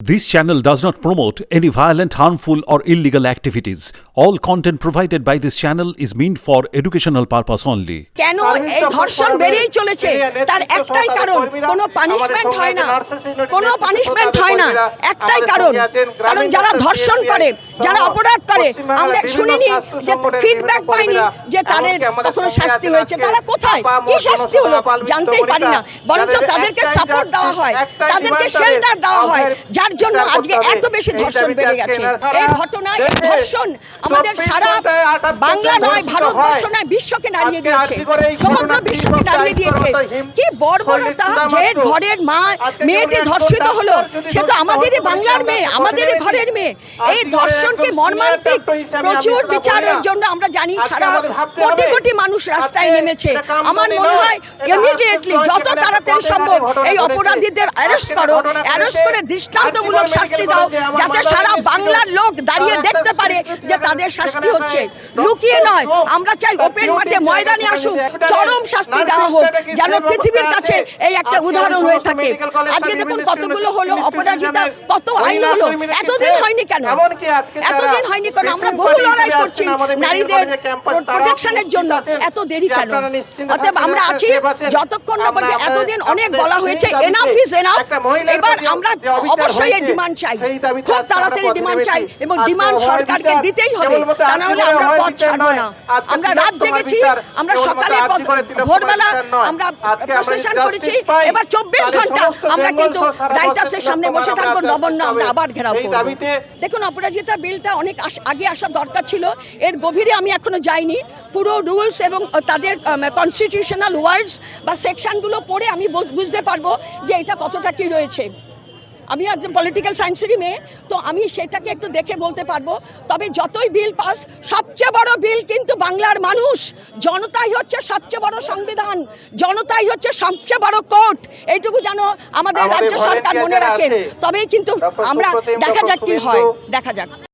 This channel does not promote any violent, harmful, or illegal activities. All content provided by this channel is meant for educational purpose only. কেন এই ধর্ষণ বেড়েই চলেছে? তার একটাই কারণ কোনো পানিশমেন্ট হয় না। কোনো পানিশমেন্ট হয় না। একটাই কারণ কারণ যারা ধর্ষণ করে যারা অপরাধ করে আমরা শুনিনি যে ফিডব্যাক পাইনি যে তাদের কখনো শাস্তি হয়েছে তারা কোথায়? কি শাস্তি হলো? জানতেই পারি না। বরঞ্চ তাদেরকে সাপোর্ট দেওয়া হয়। তাদেরকে শেল্টার দেওয়া হয়। যার জন্য আজকে এত বেশি ধর্ষণ বেড়ে গেছে। এই ঘটনায় এই ধর্ষণ আমাদের সারা বাংলা নয় ভারতবর্ষ নয় বিশ্বকে নাড়িয়ে দিয়েছে। সমগ্র বিশ্বকে নাড়িয়ে দিয়েছে। কি বর্বরতা? যে ঘরের মা মেয়েটি ধর্ষিত হলো সে তো আমাদেরই বাংলার মেয়ে আমাদেরই ঘরের মেয়ে। এই ধর্ষণকে মর্মান্তিক প্রচুর বিচারের জন্য আমরা জানি সারা কোটি কোটি মানুষ রাস্তায় নেমেছে। আমার মনে হয় ইমিডিয়েটলি যত তাড়াতাড়ি সম্ভব এই অপরাধীদের অ্যারেস্ট করো অ্যারেস্ট করে দৃষ্টান্তমূলক শাস্তি দাও যাতে সারা বাংলার লোক দাঁড়িয়ে দেখতে পারে যে তাদের শাস্তি হচ্ছে। লুকিয়ে নয় আমরা চাই ওপেন মাঠে ময়দানে আসুক চরম শাস্তি দেওয়া হোক যেন পৃথিবীর কাছে এই একটা উদাহরণ হয়ে থাকে। আজকে দেখুন কতগুলো হলো অপরাজিতা কত আইন হলো? এতদিন হয়নি কেন? এতদিন হয়নি কেন? আমরা বহু লড়াই করছি। নারীদের প্রোটেকশনের জন্য এত দেরি কেন? অতএব আমরা আছি। যতক্ষণ না পর্যন্ত এতদিন অনেক বলা হয়েছে এনাফ ইজ এনাফ এবার আমরা অবশ্যই ডিমান্ড চাই। খুব তাড়াতাড়ি ডিমান্ড চাই এবং ডিমান্ড সরকারকে দিতেই হবে। তা না হলে আমরা পথ ছাড়বো না। আমরা রাত জেগেছি আমরা সকালে ভোরবেলা আমরা প্রসেশন করেছি। এবার চব্বিশ ঘণ্টা আমরা কিন্তু রাইটার্সের সামনে বসে থাকব নবান্ন আমরা আবার ঘেরাও দেখুন অপরাজিতা বিলটা অনেক আগে আসার দরকার ছিল। এর গভীরে আমি এখনও যাইনি। পুরো রুলস এবং তাদের কনস্টিটিউশনাল ওয়ার্ডস বা সেকশনগুলো পড়ে আমি বুঝতে পারব যে এটা কতটা কি রয়েছে। আমি একজন পলিটিক্যাল সায়েন্সেরই মেয়ে তো আমি সেটাকে একটু দেখে বলতে পারব। তবে যতই বিল পাস সবচেয়ে বড় বিল কিন্তু বাংলার মানুষ। জনতাই হচ্ছে সবচেয়ে বড় সংবিধান। জনতাই হচ্ছে সবচেয়ে বড় কোর্ট এইটুকু যেন আমাদের আমাদের রাজ্য সরকার মনে রাখেন। তবেই কিন্তু আমরা দেখা যাক কি হয়। দেখা যাক।